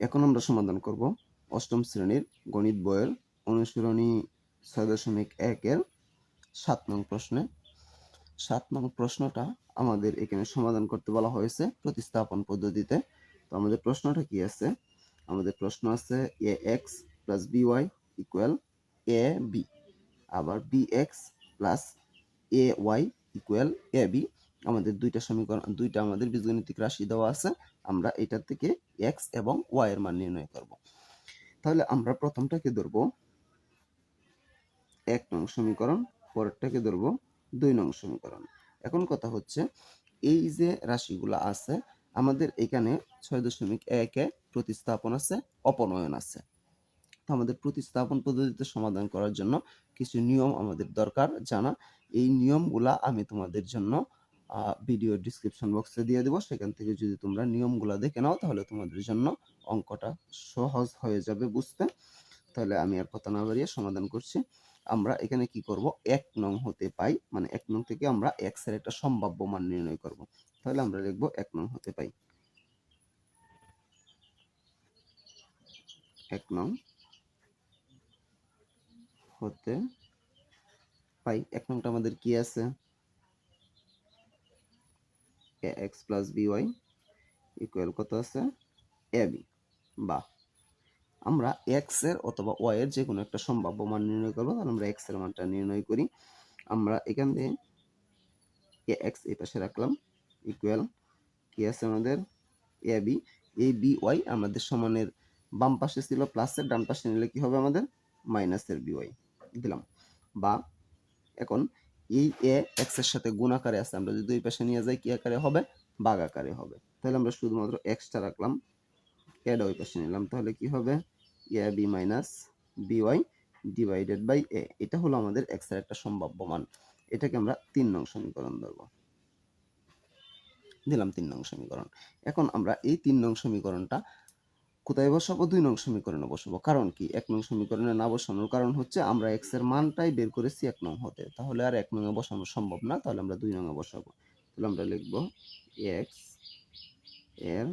এখন আমরা সমাধান করব অষ্টম শ্রেণির গণিত বইয়ের অনুশীলনী ছয় দশমিক একের সাত নং প্রশ্নে। সাত নং প্রশ্নটা আমাদের এখানে সমাধান করতে বলা হয়েছে প্রতিস্থাপন পদ্ধতিতে। তো আমাদের প্রশ্নটা কি আছে? আমাদের প্রশ্ন আছে a x plus b y equal a b. আবার b x plus a y equal a b. আমাদের দুইটা সমীকরণ, দুইটা আমাদের বীজগণিতিক রাশি দেওয়া আছে, আমরা এটা থেকে এক্স এবং ওয়াই এর মান নির্ণয় করব। তাহলে আমরা প্রথমটাকে ধরব, এক নং সমীকরণ, পরেরটাকে ধরব দুই নং সমীকরণ। এখন কথা হচ্ছে, এই যে রাশিগুলো আছে, আমাদের এখানে ছয় দশমিক একে প্রতিস্থাপন আছে, অপনয়ন আছে। তো আমাদের প্রতিস্থাপন পদ্ধতিতে সমাধান করার জন্য কিছু নিয়ম আমাদের দরকার। জানা, এই নিয়মগুলা আমি তোমাদের জন্য ভিডিও ডিসক্রিপশন বক্সে দিয়ে দেবো। সেখান থেকে যদি তোমরা নিয়মগুলো দেখে নাও, তাহলে তোমাদের জন্য অঙ্কটা সহজ হয়ে যাবে বুঝতে। তাহলে আমি আর কথা না বাড়িয়ে সমাধান করছি। আমরা এখানে কি করব? এক নং হতে পাই। মানে এক নং থেকে আমরা এক্সের একটা সম্ভাব্য মান নির্ণয় করব। তাহলে আমরা লিখব এক নং হতে পাই। এক নং হতে পাই। এক নংটা আমাদের কি আছে? A x plus b y equal কত আছে? এ বি বা আমরা এক্সের অথবা ওয়াই এর যে কোনো একটা সম্ভাব্য মান নির্ণয় করব, তাহলে আমরা এক্সের মানটা নির্ণয় করি। আমরা এখান থেকে এ এক্স এই পাশে রাখলাম ইকুয়াল কি আছে আমাদের? এ বি এই বি ওয়াই আমাদের সমানের বাম পাশে ছিল প্লাসের ডান পাশে নিলে কি হবে আমাদের? মাইনাসের বি ওয়াই দিলাম। বা এখন এই এ এক্সের সাথে গুণ আকারে আছে, আমরা যদি দুই পাশে নিয়ে যাই, কি আকারে হবে? বাঘ আকারে হবে। তাহলে আমরা শুধুমাত্র এক্সটা রাখলাম এড ওই পাশে নিলাম, তাহলে কি হবে? A b minus b y divided by a এটা হলো আমাদের এক্সের একটা সম্ভাব্য মান। এটাকে আমরা তিন নং সমীকরণ ধরবো। দিলাম তিন নং সমীকরণ। এখন আমরা এই তিন নং সমীকরণটা কোথায় বসাবো? দুই নং সমীকরণে বসাবো। কারণ কি? এক নং সমীকরণে না বসানোর কারণ হচ্ছে আমরা এক্সের মানটাই বের করেছি এক নং হতে। তাহলে আর এক নং এ বসানো সম্ভব না, তাহলে আমরা দুই নং এ বসাবো। তাহলে আমরা লিখব এক্সের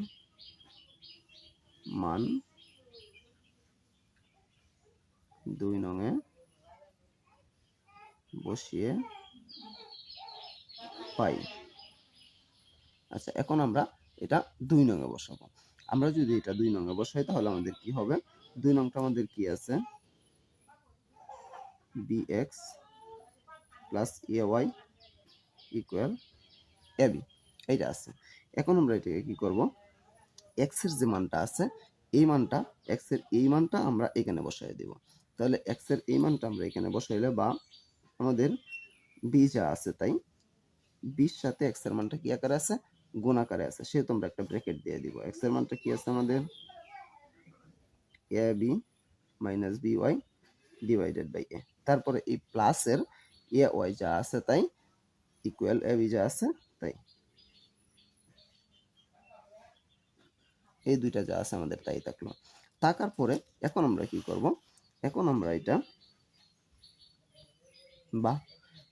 মান দুই নং এ বসিয়ে পাই। আচ্ছা এখন আমরা এটা দুই নং এ বসাবো। আমরা যদি এটা দুই নং এ বসাই, তাহলে আমাদের কি হবে? দুই নংটা আমাদের কি আছে? bx plus a y equal a b এইটা আছে। এখন আমরা এটাকে কি করব? এক্সের যে মানটা আছে, এই মানটা এক্সের এই মানটা আমরা এখানে বসাই দেব। তাহলে এক্সের এই মানটা আমরা এখানে বসাইলে বা আমাদের বি যা আছে তাই বির সাথে এক্সের মানটা কি আকারে আছে? গুণ আকারে আছে সেহেতু আমরা একটা ব্র্যাকেট দিয়ে দিব। এক্সের মানটা কি আছে আমাদের? A b minus b y divided by a তারপরে এই প্লাসের এ ওয়াই যা আছে তাই ইকুয়াল এ বি যা আছে তাই। এই দুইটা যা আছে আমাদের তাই থাকল। থাকার পরে এখন আমরা কি করব? এখন আমরা এটা বা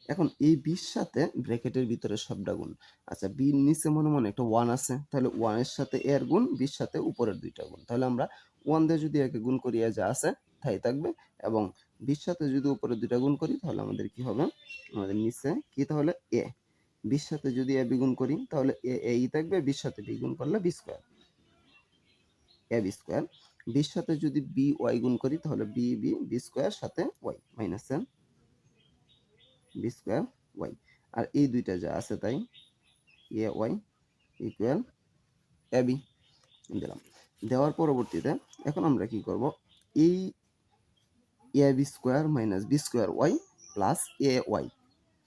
এখন এই বির সাথে ব্র্যাকেটের ভিতরে সবটা গুণ। আচ্ছা বির নিচে মনে মনে একটা ওয়ান আছে, তাহলে ওয়ানের সাথে এর গুণ, বির সাথে উপরের দুইটা গুণ। তাহলে আমরা ওয়ান দিয়ে যদি একে গুণ করি যা আছে, তাই থাকবে। এবং বির সাথে যদি উপরে দুইটা গুণ করি, তাহলে আমাদের কি হবে? আমাদের নিচে কি তাহলে এ। বির সাথে যদি এ বিগুণ করি, তাহলে এ এই থাকবে, বির সাথে বি গুণ করলে b square. A b square. বির সাথে যদি বি ওয়াই গুণ করি, তাহলে বি বি বি স্কোয়ার সাথে y minus n b square y আর এই দুইটা যা আছে তাই a y equal a b দিলাম। দেওয়ার পরবর্তীতে এখন আমরা কি করব? এই a b square minus b square y plus a y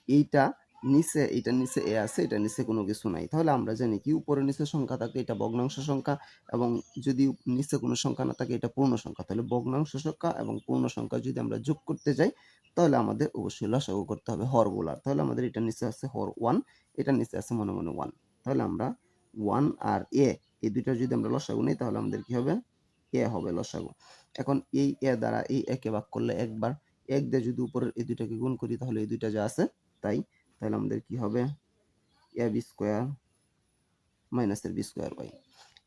এইটা নিচে, এটা নিচে এ আছে, এটা নিচে কোনো কিছু নাই। তাহলে আমরা জানি কি, উপরে নিচে সংখ্যা থাকে, এটা ভগ্নাংশ সংখ্যা এবং যদি নিচে কোনো সংখ্যা না থাকে, এটা পূর্ণ সংখ্যা। তাহলে ভগ্নাংশ সংখ্যা এবং পূর্ণ সংখ্যা যদি আমরা যোগ করতে যাই, তাহলে আমাদের অবশ্যই লসাগু করতে হবে হরগুলার তাহলে আমাদের এটা নিচে আছে হর ওয়ান, এটা নিচে আছে মনে মনে ওয়ান। তাহলে আমরা ওয়ান আর এ, এই দুইটা যদি আমরা লসাগু নিই, তাহলে আমাদের কি হবে? এ হবে লসাগু। এখন এই এ দ্বারা এই একে ভাগ করলে একবার, এক দিয়ে যদি উপরের এই দুইটাকে গুণ করি, তাহলে এই দুইটা যা আছে, তাই তাহলে আমাদের কি হবে? এ বি স্কোয়ার মাইনাসের বি স্কোয়ার ওয়াই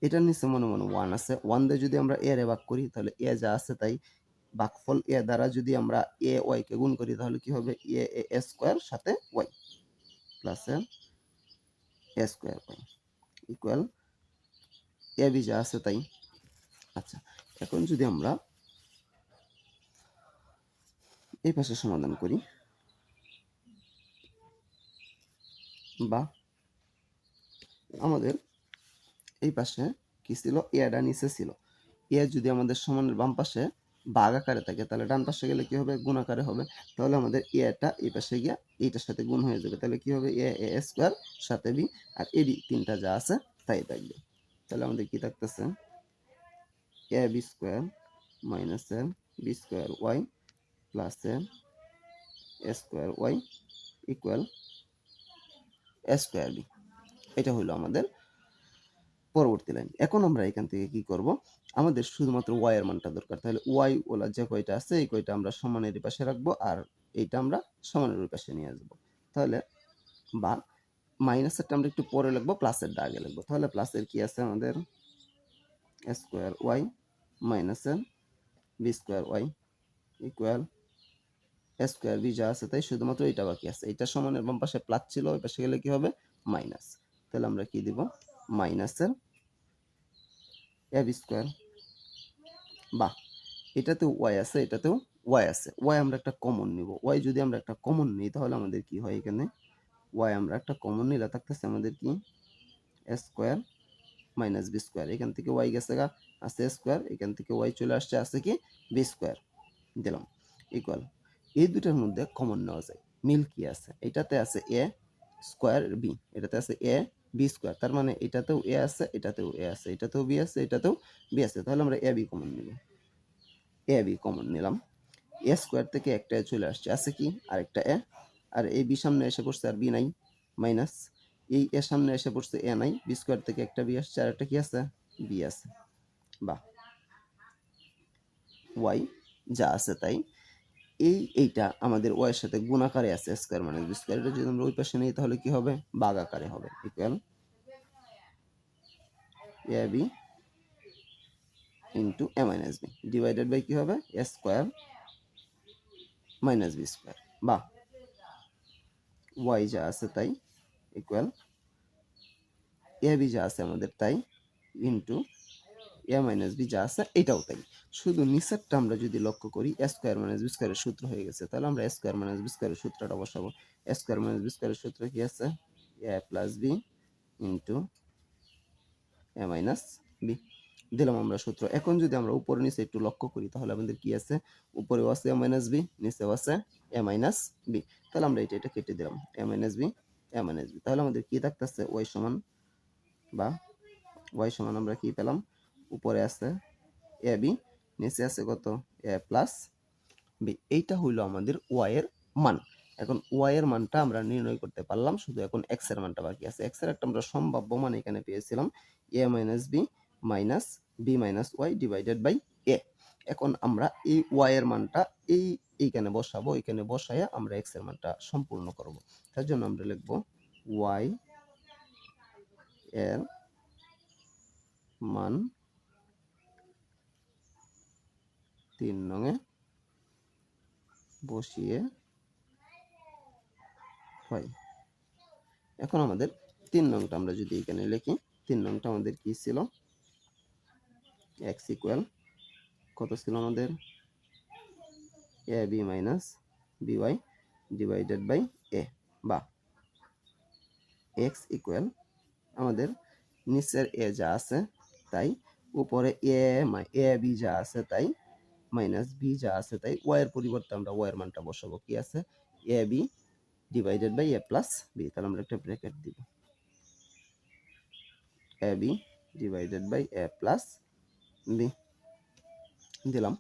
এটার নিচে মনে মনে ওয়ান আছে। ওয়ান দিয়ে যদি আমরা এ রে ভাগ করি, তাহলে এ যা আছে তাই ভাগফল এ দ্বারা যদি আমরা এ ওয়াই কে গুণ করি, তাহলে কি হবে? এ এ এ স্কোয়ার সাথে y plus a square y equal a b যা আছে তাই। আচ্ছা এখন যদি আমরা এই পাশে সমাধান করি। বা আমাদের এই পাশে কি ছিল? এডা নিচে ছিল। এ যদি আমাদের সমানের বাম পাশে বাঘ আকারে থাকে, তাহলে ডান পাশে গেলে কি হবে? গুণ আকারে হবে। তাহলে আমাদের এটা এই পাশে গিয়া এইটার সাথে গুণ হয়ে যাবে। তাহলে কি হবে? এ এ স্কোয়ার সাথে বি আর এডি তিনটা যা আছে তাই থাকবে। তাহলে আমাদের কি থাকতেছে? A b square minus a b square y plus a square y equal square b এটা হলো আমাদের পরবর্তী লাইন এখন আমরা এখান থেকে কি করব? আমাদের শুধুমাত্র ওয়াই এর মানটা দরকার। তাহলে ওয়াই ওলা যে কয়টা আছে, এই কয়টা আমরা সমানের পাশে রাখব আর এইটা আমরা সমানের পাশে নিয়ে আসব। তাহলে বা মাইনাসেরটা আমরা একটু পরে লিখব প্লাসেরটা আগে লিখব তাহলে প্লাসের কি আছে আমাদের? স্কোয়ার ওয়াই মাইনাসের b square y equal square b যা আছে তাই শুধুমাত্র এটা বাকি আছে। এটা সমানের বাম পাশে প্লাস ছিল, ওই পাশে গেলে কি হবে? মাইনাস তাহলে আমরা কি দিব? মাইনাসের এ বি স্কোয়ার বাহ! এটাতেও ওয়াই আছে, এটাতেও ওয়াই আছে। ওয়াই আমরা একটা কমন নিব। ওয়াই যদি আমরা একটা কমন নিই, তাহলে আমাদের কি হয় এখানে? ওয়াই আমরা একটা কমন নিলে থাকতেছে আমাদের কি? স্কোয়ার মাইনাস বি স্কোয়ার এখান থেকে ওয়াই গেছে গা, আছে স্কোয়ার এখান থেকে ওয়াই চলে আসছে, আছে কি? বি স্কোয়ার দিলাম। ইকুয়াল এই দুটার মধ্যে কমন নেওয়া যায়। মিল কি আছে, এটাতে আছে এ স্কোয়ার বি এটাতে আছে এ বি স্কোয়ার তার মানে এটাতেও এ আছে, এটাতেও এ আছে, এটাতেও বি আছে, এটাতেও বি আছে, তাহলে আমরা এ বি কমন নিব। এ বি কমন নিলাম। এ স্কোয়ার থেকে একটা এ চলে আসছে, আছে কি? আরেকটা এ আর এই বি সামনে এসে পড়ছে আর বি নাই মাইনাস এই এ সামনে এসে পড়ছে এ নাই বি স্কোয়ার থেকে একটা বি আসছে আর একটা কি আছে? বি আছে। বা ওয়াই যা আছে তাই। এই, এইটা আমাদের ওয়াই এর সাথে গুণ আকারে আছে স্কোয়ার মানে স্কোয়ারটা যদি আমরা ওই পাশে নিই তাহলে কি হবে? বাঘ আকারে হবে equal a b into a minus b divided by কি হবে? A square minus b square বা ওয়াই যা আছে তাই ইকুয়াল এ বি যা আছে আমাদের তাই ইন্টু এ মাইনাস বি যা আছে এটাও তাই। শুধু নিচেরটা আমরা যদি লক্ষ্য করি এ স্কোয়ার মাইনাস বি স্কোয়ারের সূত্র হয়ে গেছে। তাহলে আমরা এ স্কোয়ার মাইনাস বি স্কোয়ারের সূত্রটা বসাবো। এ স্কোয়ার মাইনাস বি স্কোয়ারের সূত্র কি আছে? A plus b into a minus b দিলাম আমরা সূত্র। এখন যদি আমরা উপরে নিচে একটু লক্ষ্য করি, তাহলে আমাদের কি আছে? উপরেও আছে এ মাইনাস বি নিচেও আছে এ মাইনাস বি তাহলে আমরা এটা এটা কেটে দিলাম। A minus b a minus b তাহলে আমাদের কি থাকতেছে? ওয়াই সমান বা ওয়াই সমান আমরা কি পেলাম? উপরে আছে, এ, বি, নিচে আছে কত? এ প্লাস বি, এইটা হইল আমাদের ওয়াইয়ের মান। এখন ওয়াইয়ের মানটা আমরা নির্ণয় করতে পারলাম, শুধু এখন এক্সের মানটা বাকি আছে। এক্সের একটা আমরা সম্ভাব্য মান এখানে পেয়েছিলাম a minus b minus b minus y divided by a এখন আমরা এই ওয়াইয়ের মানটা এই, এইখানে বসাবো, এখানে বসাইয়া আমরা এক্সের মানটা সম্পূর্ণ করব। তার জন্য আমরা লিখব ওয়াই এর মান তিন নঙে বসিয়ে হয়। এখন আমাদের তিন নংটা আমরা যদি এখানে লিখি, তিন নংটা আমাদের কি ছিল? এক্স ইকুয়াল কত ছিল আমাদের? A b minus b y divided by a বা এক্স ইকুয়াল আমাদের নিচের এ যা আছে, তাই উপরে এ এ বি যা আছে, তাই মাইনাস বি যা আছে তাই ওয়াই এর পরিবর্তে আমরা ওয়াই এর মানটা বসাবো। কি আছে? A b divided by a plus b তাহলে আমরা একটা ব্র্যাকেট দিব। A b divided by a plus b দিলাম।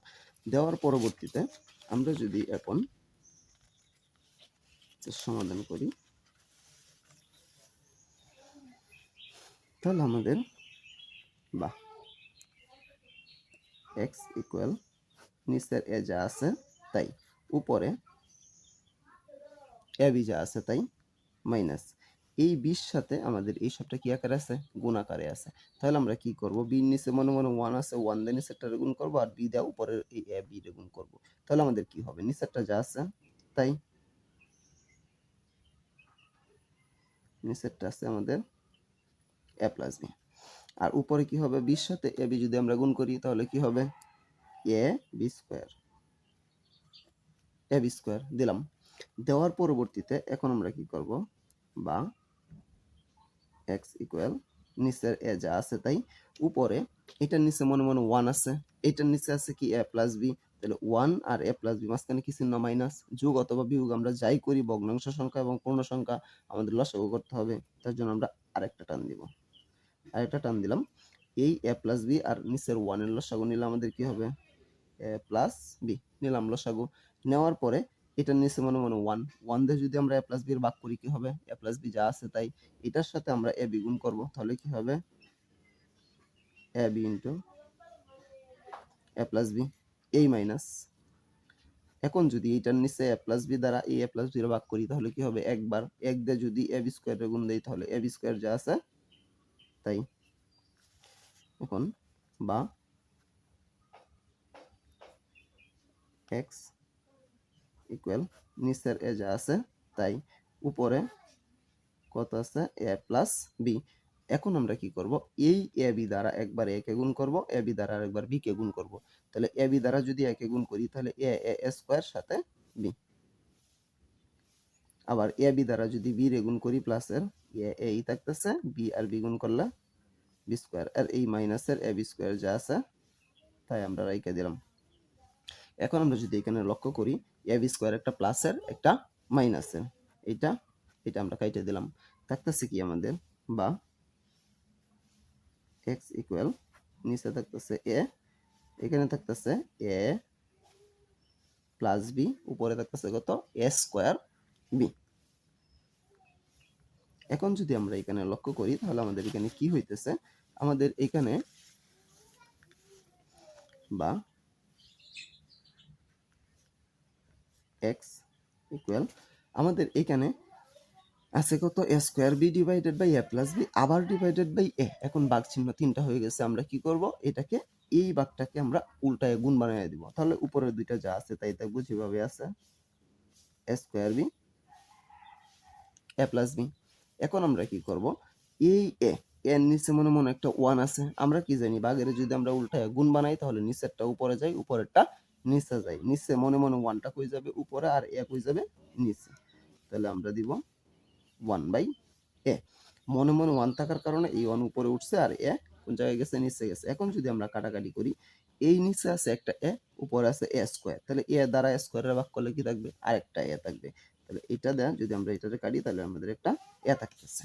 দেওয়ার পরবর্তীতে আমরা যদি এখন সমাধান করি, তাহলে আমাদের বা এক্স ইকুয়াল নিচের এ যা আছে, তাই। উপরে এ বি যা আছে, তাই। মাইনাস। এই বিশ সাথে আমাদের এই সবটা কি আকারে আছে? গুণ আকারে আছে। তাহলে আমরা কি করব? বির নিচে মনে মনে ওয়ান আছে ওয়ান দিয়ে নিচেরটা গুণ করব আর বি দেওয়া উপরের এই এ বি গুণ করব। তাহলে আমাদের কি হবে? নিচেরটা যা আছে, তাই। নিচেরটা আছে আমাদের এ প্লাস বি। আর উপরে কি হবে? বিশ সাথে এ বি যদি আমরা গুণ করি, তাহলে কি হবে? A b square a b square দিলাম। দেওয়ার পরবর্তীতে এখন আমরা কি করব? বা এক্স ইকুয়াল নিচের এ যা আছে তাই উপরে এটার নিচে মনে মনে ওয়ান আছে। এটার নিচে আছে কি এ প্লাস বি তাহলে ওয়ান আর এ প্লাস বি মাঝখানে কি চিহ্ন মাইনাস যোগ অথবা বিয়োগ আমরা যাই করি, ভগ্নাংশ সংখ্যা এবং পূর্ণ সংখ্যা আমাদের লসাগু করতে হবে। তার জন্য আমরা আরেকটা টান দিব। আরেকটা টান দিলাম। এই এ প্লাস বি আর নিচের ওয়ানের লসাগু নিলে আমাদের কি হবে? প্লাস বি নিলাম লসাগু। নেওয়ার পরে এটার নিচে মনে মনে ওয়ান ওয়ান দিয়ে যদি আমরা এ প্লাস বি এর ভাগ করি, কি হবে? এ প্লাস বি যা আছে তাই এটার সাথে আমরা এ বি গুণ করব। তাহলে কি হবে? A b into a plus b এই মাইনাস এখন যদি এইটার নিচে এ প্লাস বি দ্বারা এই এ প্লাস বি ভাগ করি, তাহলে কি হবে? একবার এক দিয়ে যদি এ বি স্কোয়ার গুণ দেই, তাহলে এ বি স্কোয়ার যা আছে তাই। এখন বা এক্স ইকুয়াল নিচের এ যা আছে, তাই উপরে কত আছে? এ প্লাস বি এখন আমরা কি করব? এই এ বি দ্বারা একবার এ গুণ করব এ বি দ্বারা আরেকবার বি কে গুণ করব। তাহলে এ বি দ্বারা যদি এ গুণ করি, তাহলে এ এ স্কোয়ার সাথে বি আবার এ বি দ্বারা যদি বি রে গুণ করি প্লাসের এ এই থাকতেছে বি আর বি গুণ করলে বি স্কোয়ার আর এই মাইনাসের এ বি স্কোয়ার যা আছে, তাই আমরা রাইকে দিলাম। এখন আমরা যদি এখানে লক্ষ্য করি এ বি স্কোয়ার একটা প্লাসের একটা মাইনাসের এটা এটা আমরা কাইটে দিলাম। থাকতেছে কি আমাদের? বা এক্স ইকুয়াল নিচে থাকতেছে এ এখানে থাকতেছে এ প্লাস বি উপরে থাকতেছে কত? এ স্কোয়ার বি এখন যদি আমরা এখানে লক্ষ্য করি, তাহলে আমাদের এখানে কি হইতেছে? আমাদের এখানে বা এক্স ইকুয়াল আমাদের এখানে আছে কত? A square b divided by a plus b আবার ডিভাইডেড বাই এ এখন বাঘ চিহ্ন তিনটা হয়ে গেছে, আমরা কি করব? এটাকে এই বাঘটাকে আমরা উল্টায় গুণ বানিয়ে দিব। তাহলে উপরের দুইটা যা আছে তাই থাকব, যেভাবে আছে। A square b, a plus b এখন আমরা কি করব? এই এ এর নিচে মনে মনে একটা ওয়ান আছে। আমরা কি জানি, বাঘের যদি আমরা উল্টায় গুণ বানাই, তাহলে নিচেরটা উপরে যাই উপরেরটা নিচে যায় নিচে মনে মনে ওয়ানটা হয়ে যাবে উপরে আর এক হয়ে যাবে নিচে। তাহলে আমরা দিব ওয়ান বাই এ মনে মনে ওয়ান থাকার কারণে এই ওয়ান উপরে উঠছে আর এ কোন জায়গায় গেছে? নিচে গেছে। এখন যদি আমরা কাটাকাটি করি, এই নিচে আছে একটা এ উপরে আছে এ স্কোয়ার তাহলে এ দ্বারা স্কোয়ারের ভাগ করলে কি থাকবে, আরেকটা এ থাকবে। তাহলে এটা দেয় যদি আমরা এটাতে কাটি, তাহলে আমাদের একটা এ থাকতেছে।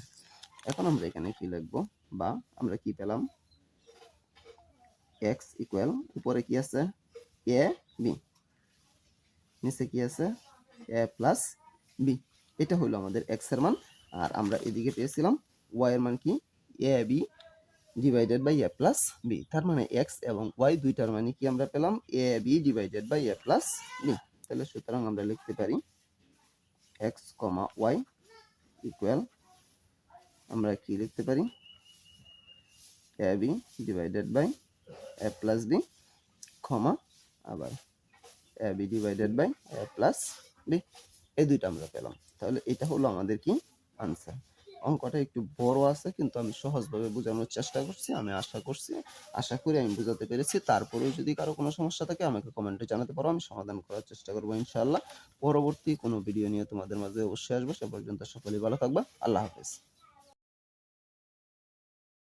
এখন আমরা এখানে কি লিখব? বা আমরা কি পেলাম? এক্স ইকুয়াল উপরে কি আছে? এ বি নিচে কি আছে? এ প্লাস বি এটা হলো আমাদের এক্সের মান। আর আমরা এদিকে পেয়েছিলাম ওয়াই এর মান কি? A b divided by a plus b তার মানে এক্স এবং ওয়াই দুইটার মানে কি আমরা পেলাম? A b divided by a plus b তাহলে সুতরাং আমরা লিখতে পারি এক্স কমা ওয়াই ইকুয়াল আমরা কি লিখতে পারি? A b divided by a plus b ক্ষমা আবার a b divided by a plus b এই দুইটা আমরা পেলাম। তাহলে এটা হলো আমাদের কি আনসার অঙ্কটা একটু বড় আছে, কিন্তু আমি সহজভাবে বোঝানোর চেষ্টা করছি, আমি আশা করছি, আশা করি আমি বোঝাতে পেরেছি। তারপরেও যদি কারও কোনো সমস্যা থাকে, আমাকে কমেন্টে জানাতে পারো, আমি সমাধান করার চেষ্টা করব ইনশাআল্লাহ। পরবর্তী কোনো ভিডিও নিয়ে তোমাদের মাঝে অবশ্যই আসব, সে পর্যন্ত সকলেই ভালো থাকবা, আল্লাহ হাফেজ।